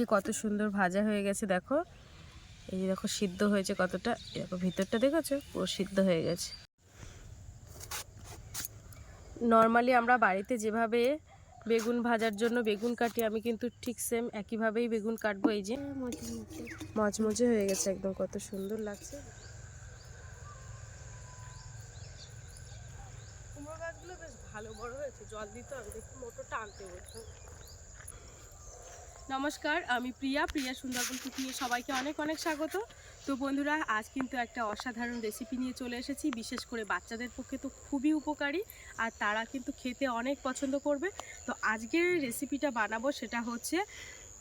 যে কত সুন্দর ভাজা হয়ে গেছে, দেখো। এই যে দেখো, সিদ্ধ হয়েছে কতটা। দেখো, ভিতরটা দেখেছ? পুরো সিদ্ধ হয়ে গেছে। নর্মালি আমরা বাড়িতে যেভাবে বেগুন ভাজার জন্য বেগুন কাটি, আমি কিন্তু ঠিক সেম একইভাবেই বেগুন কাটবো। এই যে মচমচে হয়ে গেছে একদম, কত সুন্দর লাগছে। ভালো, বড় হয়েছে। জল দিতে হবে, দেখি মোটরটা আনতে বলছে। নমস্কার, আমি প্রিয়া প্রিয়া সুন্দরবন কুকিংয়ে সবাইকে অনেক অনেক স্বাগত। তো বন্ধুরা, আজ কিন্তু একটা অসাধারণ রেসিপি নিয়ে চলে এসেছি। বিশেষ করে বাচ্চাদের পক্ষে তো খুবই উপকারী, আর তারা কিন্তু খেতে অনেক পছন্দ করবে। তো আজকের রেসিপিটা বানাবো, সেটা হচ্ছে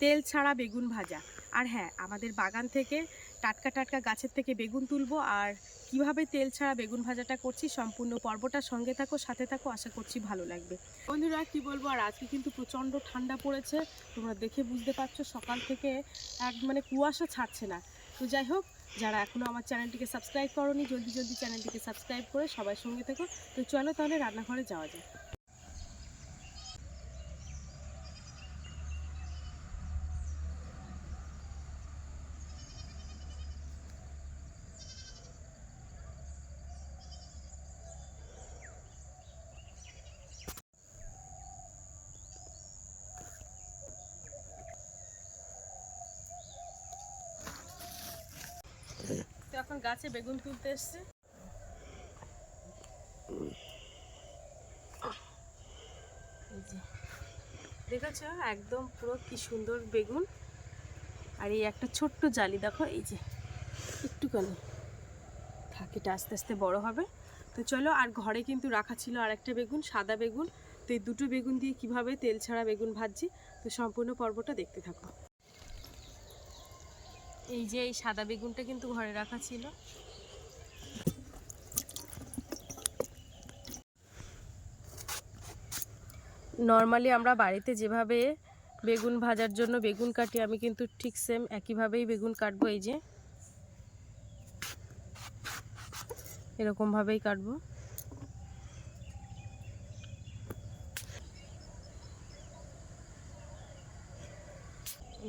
তেল ছাড়া বেগুন ভাজা। আর হ্যাঁ আমাদের বাগান থেকে টাটকা টাটকা গাছের থেকে বেগুন তুলবো আর কীভাবে তেল ছাড়া বেগুন ভাজাটা করছি সম্পূর্ণ পর্বটার সঙ্গে থাকো, সাথে থাকো, আশা করছি ভালো লাগবে। বন্ধুরা, কি বলব, আর আজকে কিন্তু প্রচণ্ড ঠান্ডা পড়েছে, তোমরা দেখে বুঝতে পারছ, সকাল থেকে এক মানে কুয়াশা ছাড়ছে না। তো যাই হোক, যারা এখনও আমার চ্যানেলটিকে সাবস্ক্রাইব করনি, জলদি জলদি চ্যানেলটিকে সাবস্ক্রাইব করে সবাই সঙ্গে থেকো। তো চলো তাহলে রান্নাঘরে যাওয়া যাক। গাছে বেগুন তুলতে এসছে। দেখেছ একদম পুরো কি সুন্দর বেগুন। আর এই একটা ছোট্ট জালি, দেখো, এই যে, একটুখানি। থাক, এটা আস্তে আস্তে বড় হবে। তো চলো, আর ঘরে কিন্তু রাখা ছিল আর একটা বেগুন, সাদা বেগুন। তো এই দুটো বেগুন দিয়ে কীভাবে তেল ছাড়া বেগুন ভাজছি, তো সম্পূর্ণ পর্বটা দেখতে থাকো। এই যে এই সাদা বেগুনটা কিন্তু ঘরে রাখা ছিল। নর্মালি আমরা বাড়িতে যেভাবে বেগুন ভাজার জন্য বেগুন কাটি, আমি কিন্তু ঠিক সেম একইভাবেই বেগুন কাটবো এই যে। এরকমভাবেই কাটবো।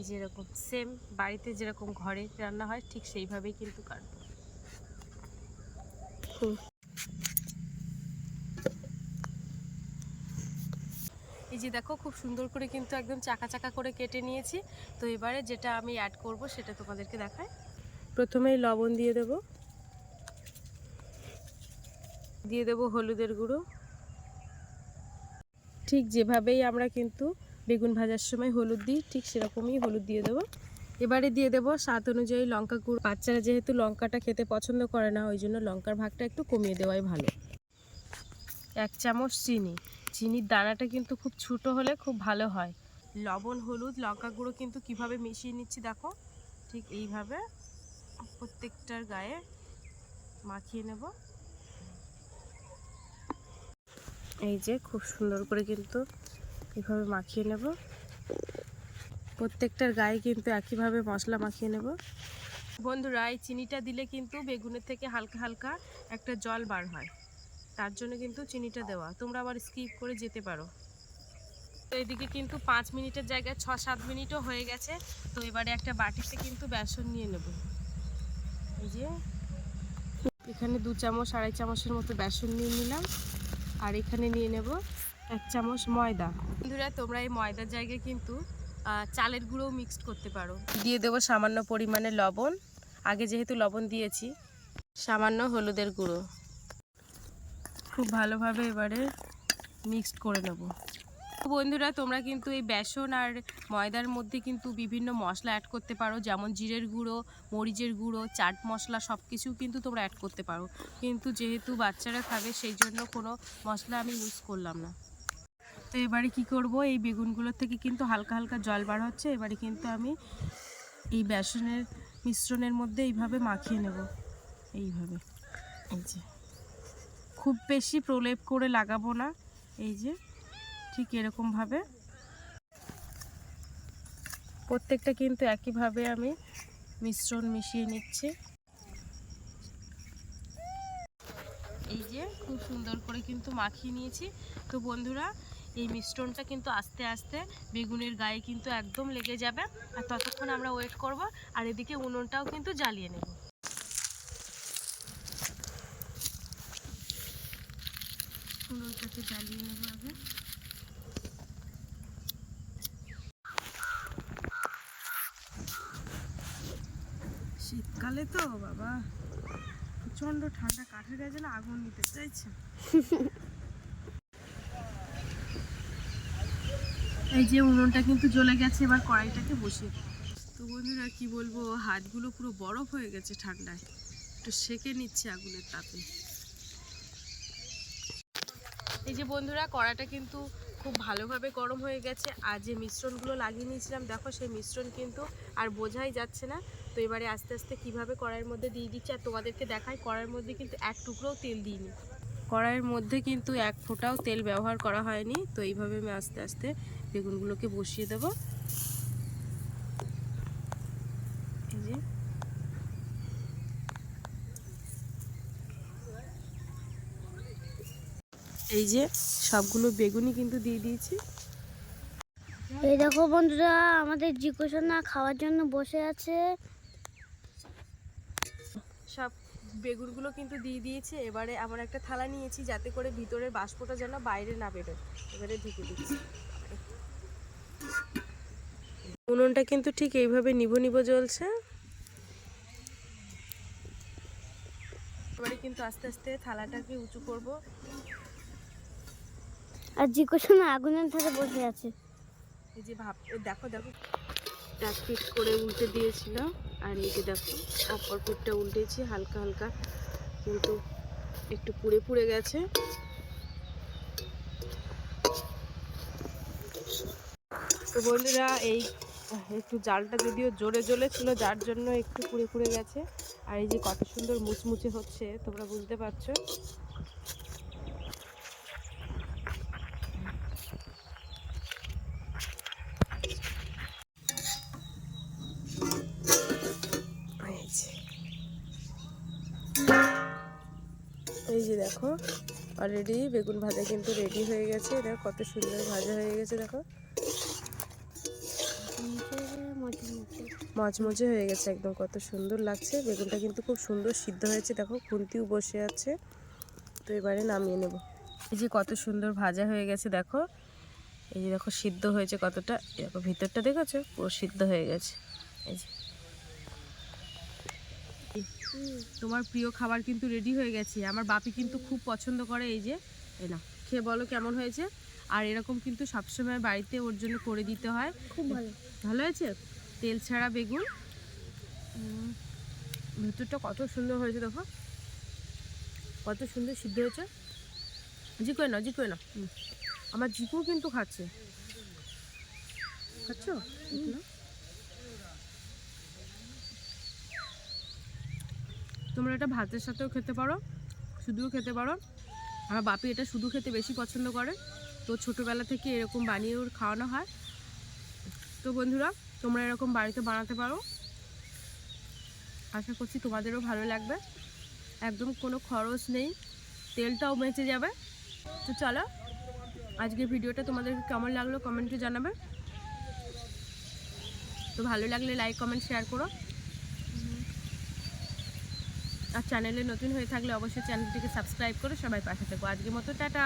এই যে এরকম সেম বাড়িতে যেরকম ঘরে রান্না হয় ঠিক সেইভাবেই কিন্তু কাটবো। এই যে দেখো খুব সুন্দর করে কিন্তু একদম চাকা চাকা করে কেটে নিয়েছি। তো এবারে যেটা আমি অ্যাড করব সেটা তোমাদেরকে দেখায় প্রথমেই লবণ দিয়ে দেব। দিয়ে দেব হলুদের গুঁড়ো। ঠিক যেভাবেই আমরা কিন্তু বেগুন ভাজার সময় হলুদ দিই, ঠিক সেরকমই হলুদ দিয়ে দেবো। এবারে দিয়ে দেবো স্বাদ অনুযায়ী লঙ্কা গুঁড়ো। বাচ্চারা যেহেতু লঙ্কাটা খেতে পছন্দ করে না, ওই জন্য লঙ্কার ভাগটা একটু কমিয়ে দেওয়াই ভালো। এক চামচ চিনি। চিনির দানাটা কিন্তু খুব ছোটো হলে খুব ভালো হয়। লবণ, হলুদ, লঙ্কা গুঁড়ো কিন্তু কীভাবে মিশিয়ে নিচ্ছি দেখো? ঠিক এইভাবে প্রত্যেকটার গায়ে মাখিয়ে নেব। এই যে খুব সুন্দর করে কিন্তু এইভাবে মাখিয়ে নেব। প্রত্যেকটার গায়ে কিন্তু একইভাবে মশলা মাখিয়ে নেব। বন্ধুরা, এই চিনিটা দিলে কিন্তু বেগুনের থেকে হালকা হালকা একটা জল বার হয়। তার জন্য কিন্তু চিনিটা দেওয়া। তোমরা আবার স্কিপ করে যেতে পারো। তো এদিকে কিন্তু পাঁচ মিনিটের জায়গায় ছ সাত মিনিটও হয়ে গেছে। তো এবারে একটা বাটিতে কিন্তু বেসন নিয়ে নেব। এই যে, এখানে দু চামচ, আড়াই চামচের মতো বেসন নিয়ে নিলাম। আর এখানে নিয়ে নেব এক চামচ ময়দা। বন্ধুরা তোমরা এই ময়দার জায়গায় কিন্তু চালের গুঁড়োও মিক্সড করতে পারো। দিয়ে দেবো সামান্য পরিমাণে লবণ। আগে যেহেতু লবণ দিয়েছি সামান্য হলুদের গুঁড়ো। খুব ভালোভাবে এবারে মিক্সড করে নেব। বন্ধুরা তোমরা কিন্তু এই বেসন আর ময়দার মধ্যে কিন্তু বিভিন্ন মশলা অ্যাড করতে পারো। যেমন জিরের গুঁড়ো মরিচের গুঁড়ো চাট মশলা সব কিছু কিন্তু তোমরা অ্যাড করতে পারো। কিন্তু যেহেতু বাচ্চারা খাবে সেই জন্য কোনো মশলা আমি ইউজ করলাম না। তো এবারে কি করব? এই বেগুনগুলোর থেকে কিন্তু হালকা হালকা জল বার হচ্ছে। এবারে কিন্তু আমি এই বেসনের মিশ্রণের মধ্যে এইভাবে মাখিয়ে নেব। এইভাবে। এই যে। খুব বেশি প্রলেপ করে লাগাবো না। এই যে, ঠিক এরকমভাবে। প্রত্যেকটা কিন্তু একইভাবে আমি মিশ্রণ মিশিয়ে নিচ্ছি। এই যে, খুব সুন্দর করে কিন্তু মাখিয়ে নিয়েছি। তো বন্ধুরা এই মিশ্রণটা কিন্তু আস্তে আস্তে বেগুনের গায়ে কিন্তু একদম লেগে যাবে। আর ততক্ষণ আমরা ওয়েট করব, আর এদিকে উনুনটাও কিন্তু জ্বালিয়ে নেব। উনুনটাকে জ্বালিয়ে নেব আগে। শীতকালে তো বাবা প্রচণ্ড ঠান্ডা, কাঠের গায়ে যেন আগুন নিতে চাইছে। এই যে উনুনটা কিন্তু জ্বলে গেছে, এবার কড়াইটাকে বসিয়ে দিই। তো বন্ধুরা, কি বলব, হাতগুলো পুরো বরফ হয়ে গেছে ঠান্ডায়। একটু সেকে নিচ্ছে আগুনের তাপে। এই যে বন্ধুরা কড়াটা কিন্তু খুব ভালোভাবে গরম হয়ে গেছে। আর যে মিশ্রণগুলো লাগিয়ে নিয়েছিলাম, দেখো সেই মিশ্রণ কিন্তু আর বোঝাই যাচ্ছে না। তো এবারে আস্তে আস্তে কীভাবে কড়াইয়ের মধ্যে দিয়ে দিচ্ছি, আর তোমাদেরকে দেখাই, কড়াইয়ের মধ্যে কিন্তু এক টুকরোও তেল দিইনি। কড়াইয়ের মধ্যে কিন্তু এক ফোঁটাও তেল ব্যবহার করা হয়নি। তো এইভাবে আমি আস্তে আস্তে বেগুনগুলোকে বসিয়ে দেবো। এই যে। এই যে সবগুলো বেগুনই কিন্তু দিয়ে দিয়েছি। এই দেখো বন্ধুরা আমাদের জিজ্ঞাসা খাওয়ার জন্য বসে আছে। সব বেগুনগুলো কিন্তু দিয়ে দিয়েছে। এবারে আমার একটা থালা নিয়েছি যাতে করে ভিতরের বাষ্পটা যেন বাইরে না বেরোয়। এবারে ঢেকে দিচ্ছি। উনুনটা কিন্তু ঠিক এইভাবে নিভো নিভো জ্বলছে। এবারে কিন্তু আস্তে আস্তে থালাটাকে উঁচু করব। আর জিজ্ঞাসা আগুনের ধারে বসে আছে। এই যে ভাব দেখো দেখো এক পিট করে উল্টে দিয়েছিল আর এই যে দেখো অপর পিঠটা উল্টেছি হালকা হালকা কিন্তু একটু পুড়ে পুড়ে গেছে। তো বন্ধুরা, এই একটু জালটা যদিও জোরে জ্বলেছিল, যার জন্য একটু পুড়ে পুড়ে গেছে। আর এই যে কত সুন্দর মুচমুচে হচ্ছে, তোমরা বুঝতে পারছ। এই যে দেখো অলরেডি বেগুন ভাজা কিন্তু রেডি হয়ে গেছে। এটা কত সুন্দর ভাজা হয়ে গেছে, দেখো। মচমচে হয়ে গেছে একদম কত সুন্দর লাগছে। বেগুনটা কিন্তু খুব সুন্দর সিদ্ধ হয়েছে দেখো খুন্তিও বসে আছে। তো এবারে নামিয়ে নেব। এই যে কত সুন্দর ভাজা হয়ে গেছে দেখো। এই যে দেখো সিদ্ধ হয়েছে কতটা। দেখো ভিতরটা দেখেছ? পুরো সিদ্ধ হয়ে গেছে। এই যে। তোমার প্রিয় খাবার কিন্তু রেডি হয়ে গেছে। আমার বাপি কিন্তু খুব পছন্দ করে এই যে এই না খেয়ে বলো কেমন হয়েছে। আর এরকম কিন্তু সবসময় বাড়িতে ওর জন্য করে দিতে হয়। খুব ভালো। ভালো হয়েছে? তেল ছাড়া বেগুন। ভেতরটা কত সুন্দর হয়েছে দেখো। কত সুন্দর সিদ্ধ হয়েছে। জি করে না জি করে না আমার জিকুও কিন্তু খাচ্ছে। খাচ্ছ? তোমরা এটা ভাতের সাথেও খেতে পারো শুধুও খেতে পারো। আমার বাপি এটা শুধু খেতে বেশি পছন্দ করে। তো ছোটোবেলা থেকে এরকম বানিয়ে ওর খাওয়ানো হয়। তো বন্ধুরা তোমরা এরকম বাড়িতে বানাতে পারো। আশা করছি তোমাদেরও ভালো লাগবে। একদম কোনো খরচ নেই, তেলটাও বেঁচে যাবে। তো চলো আজকে ভিডিওটা তোমাদেরকে কেমন লাগল কমেন্টে জানাবে। তো ভালো লাগলে লাইক, কমেন্ট, শেয়ার করো। আর চ্যানেলে নতুন হয়ে থাকলে অবশ্যই চ্যানেলটিকে সাবস্ক্রাইব করো সবাই পাশে থেকো। আজকের মতো, টাটা।